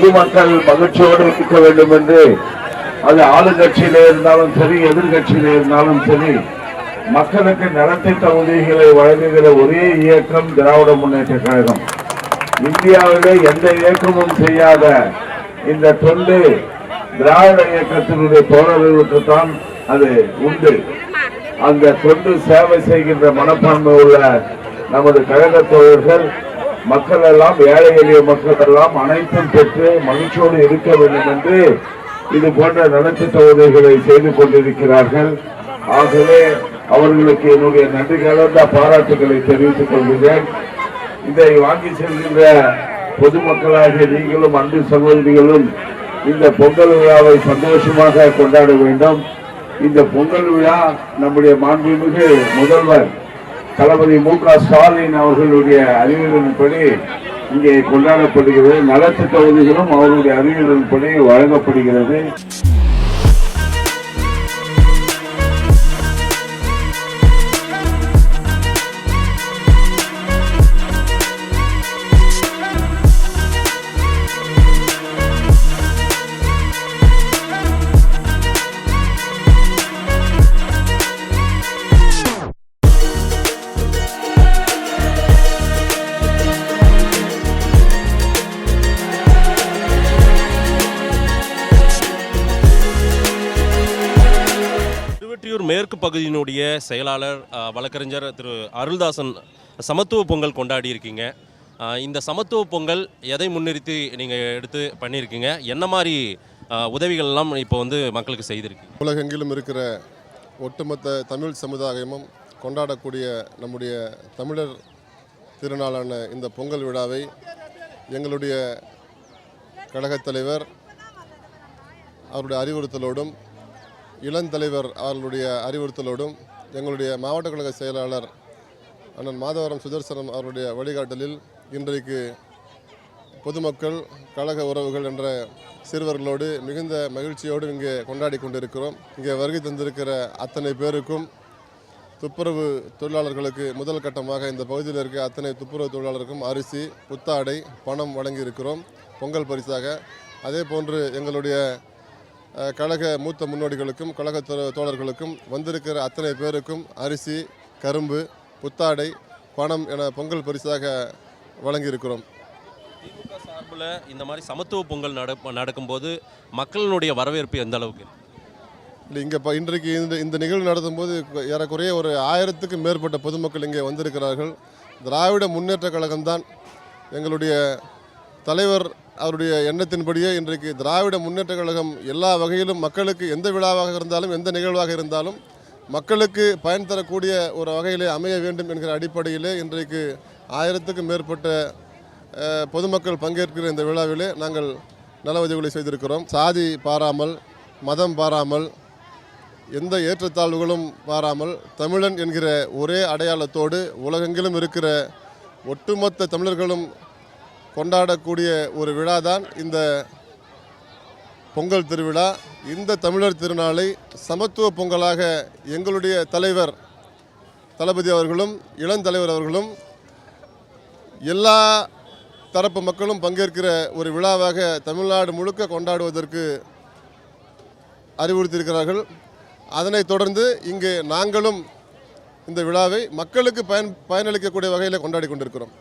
பொதுமக்கள் மகிழ்ச்சியோடு இருக்க வேண்டும் என்று அது ஆளுங்கட்சியிலே இருந்தாலும் சரி எதிர்கட்சியிலே இருந்தாலும் சரி மக்களுக்கு நடத்தை தகுதிகளை வழங்குகிற ஒரே இயக்கம் திராவிட முன்னேற்ற கழகம். இந்தியாவிலே எந்த இயக்கமும் செய்யாத இந்த தொண்டு திராவிட இயக்கத்தினுடைய தோழர்களுக்கு தான் அது உண்டு. அந்த தொண்டு சேவை செய்கின்ற மனப்பான்மை உள்ள நமது கழக தோழர்கள் மக்கள் எல்லாம் ஏழை எளிய மக்கள் எல்லாம் அனைத்தும் பெற்று மகிழ்ச்சியோடு இருக்க வேண்டும் என்று இது போன்ற நலத்திட்ட உதவிகளை செய்து கொண்டிருக்கிறார்கள். ஆகவே அவர்களுக்கு என்னுடைய நன்றி கலந்த பாராட்டுகளை தெரிவித்துக் கொள்கிறேன். இதை வாங்கி செல்கின்ற பொதுமக்களாகிய நீங்களும் அன்பு சகோதரிகளும் இந்த பொங்கல் விழாவை சந்தோஷமாக கொண்டாட வேண்டும். இந்த பொங்கல் விழா நம்முடைய மாண்புமிகு முதல்வர் தளபதி மு க ஸ்டாலின் அவர்களுடைய அறிவுரையின்படி இங்கே கொண்டாடப்படுகிறது. நலத்திட்ட உதவிகளும் அவருடைய அறிவுரையின்படி வழங்கப்படுகிறது. மேற்கு பகுதியினுடைய செயலாளர் வழக்கறிஞர் திரு அருள்தாசன் சமத்துவ பொங்கல் கொண்டாடி இருக்கீங்க இந்த சமத்துவ பொங்கல் எதை முன்னிறுத்தி நீங்கள் எடுத்து பண்ணியிருக்கீங்க? என்ன மாதிரி உதவிகள்லாம் இப்போ வந்து மக்களுக்கு செய்திருக்கீங்க? உலகெங்கிலும் இருக்கிற ஒட்டுமொத்த தமிழ் சமுதாயமும் கொண்டாடக்கூடிய நம்முடைய தமிழர் திருநாளான இந்த பொங்கல் விழாவை எங்களுடைய கழகத் தலைவர் அவருடைய அறிவுறுத்தலோடும் இளந்தலைவர் அவர்களுடைய அறிவுறுத்தலோடும் எங்களுடைய மாவட்ட கழக செயலாளர் அண்ணன் மாதவரம் சுதர்சனம் அவருடைய வழிகாட்டலில் இன்றைக்கு பொதுமக்கள் கழக உறவுகள் என்ற சிறுவர்களோடு மிகுந்த மகிழ்ச்சியோடு இங்கே கொண்டாடி கொண்டிருக்கிறோம். இங்கே வருகை தந்திருக்கிற அத்தனை பேருக்கும் துப்புரவு தொழிலாளர்களுக்கு முதல் கட்டமாக இந்த பகுதியில் இருக்க அத்தனை துப்புரவு தொழிலாளருக்கும் அரிசி புத்தாடை பணம் வழங்கியிருக்கிறோம். பொங்கல் பரிசாக. அதே போன்று எங்களுடைய கழக மூத்த முன்னோடிகளுக்கும் கழக தோழர்களுக்கும் வந்திருக்கிற அத்தனை பேருக்கும் அரிசி கரும்பு புத்தாடை பணம் என பொங்கல் பரிசாக வழங்கியிருக்கிறோம் திமுக சார்பில் இந்த மாதிரி சமத்துவ பொங்கல் நட நடக்கும்போது மக்களினுடைய வரவேற்பு எந்த அளவுக்கு? இல்லை இங்கே இப்போ இன்றைக்கு இந்த இந்த நிகழ்வு நடத்தும்போது கு- ஏறக்குறைய ஒரு ஆயிரத்துக்கும் மேற்பட்ட பொதுமக்கள் இங்கே வந்திருக்கிறார்கள் திராவிட முன்னேற்ற கழகம்தான் எங்களுடைய தலைவர் அவருடைய எண்ணத்தின்படியே இன்றைக்கு திராவிட முன்னேற்ற கழகம் எல்லா வகையிலும் மக்களுக்கு எந்த விழாவாக இருந்தாலும் எந்த நிகழ்வாக இருந்தாலும் மக்களுக்கு பயன் தரக்கூடிய ஒரு வகையிலே அமைய வேண்டும் என்கிற அடிப்படையிலே இன்றைக்கு ஆயிரத்துக்கும் மேற்பட்ட பொதுமக்கள் பங்கேற்கிற இந்த விழாவிலே நாங்கள் நல உதவிகளை செய்திருக்கிறோம். சாதி பாராமல் மதம் பாராமல் எந்த ஏற்றத்தாழ்வுகளும் பாராமல் தமிழன் என்கிற ஒரே அடையாளத்தோடு உலகெங்கிலும் இருக்கிற ஒட்டுமொத்த தமிழர்களும் கொண்டாடக்கூடிய ஒரு விழா தான் இந்த பொங்கல் திருவிழா. இந்த தமிழர் திருநாளை சமத்துவ பொங்கலாக எங்களுடைய தலைவர் தளபதி அவர்களும் இளந்தலைவர் அவர்களும் எல்லா தரப்பு மக்களும் பங்கேற்கிற ஒரு விழாவாக தமிழ்நாடு முழுக்க கொண்டாடுவதற்கு அறிவுறுத்தியிருக்கிறார்கள். அதனைத் தொடர்ந்து இங்கே நாங்களும் இந்த விழாவை மக்களுக்கு பயன் பயனளிக்கக்கூடிய வகையில் கொண்டாடி கொண்டிருக்கிறோம்.